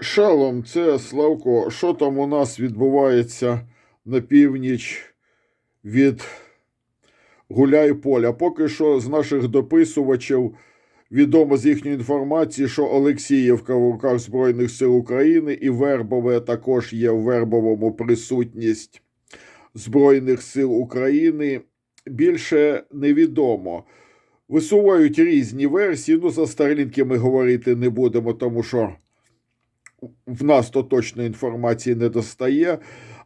Шалом, це Славко. Що там у нас відбувається на північ від Гуляйполя? Поки що з наших дописувачів відомо з їхньої інформації, що Олексіївка в руках Збройних сил України і Вербове також є в Вербовому присутність Збройних сил України. Більше невідомо. Висувають різні версії. Ну, за Старлінки ми говорити не будемо, тому що в нас то точної інформації не достає.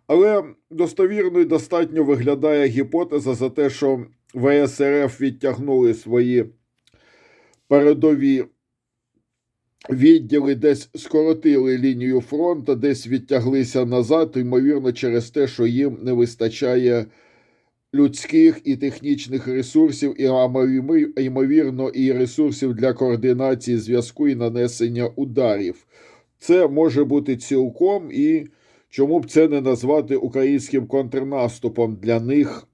Але достовірною достатньо виглядає гіпотеза за те, що ВСРФ відтягнули свої передові відділи, десь скоротили лінію фронту, десь відтяглися назад, ймовірно, через те, що їм не вистачає людських і технічних ресурсів, і ймовірно, і ресурсів для координації зв'язку і нанесення ударів. Це може бути цілком, і чому б це не назвати українським контрнаступом для них?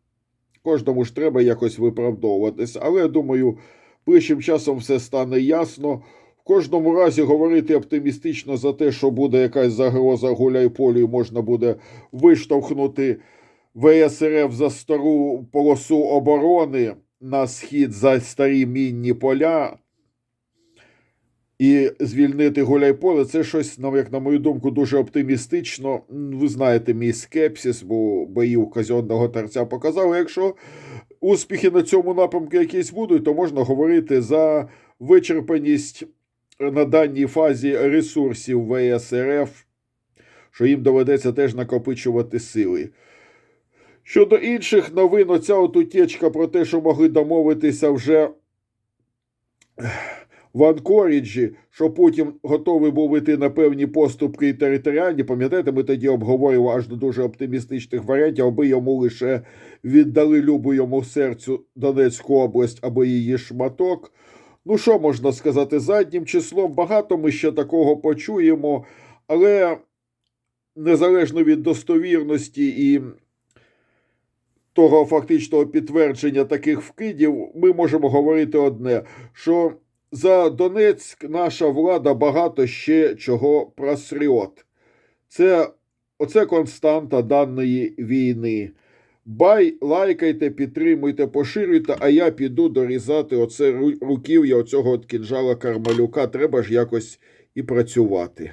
Кожному ж треба якось виправдовуватись. Але я думаю, ближчим часом все стане ясно. В кожному разі говорити оптимістично за те, що буде якась загроза гуляйполю, можна буде виштовхнути ВСРФ за стару полосу оборони на схід за старі мінні поля і звільнити Гуляйполе, це щось, як на мою думку, дуже оптимістично. Ви знаєте, мій скепсис, бо боїв казенного терця показали. Якщо успіхи на цьому напрямку якісь будуть, то можна говорити за вичерпаність на даній фазі ресурсів ВСРФ, що їм доведеться теж накопичувати сили. Щодо інших новин, оця от утечка про те, що могли домовитися вже в Анкоріджі, що Путін готовий був іти на певні поступки і територіальні. Пам'ятаєте, ми тоді обговорювали аж до дуже оптимістичних варіантів, аби йому лише віддали любу йому серцю Донецьку область або її шматок. Ну, що можна сказати, заднім числом багато ми ще такого почуємо, але незалежно від достовірності і того фактичного підтвердження таких вкидів, ми можемо говорити одне: що за Донецьк наша влада багато ще чого просріот. Це оце константа даної війни. Бай, лайкайте, підтримуйте, поширюйте, а я піду дорізати оце ру- руків'я оцього от кінжала Кармалюка. Треба ж якось і працювати.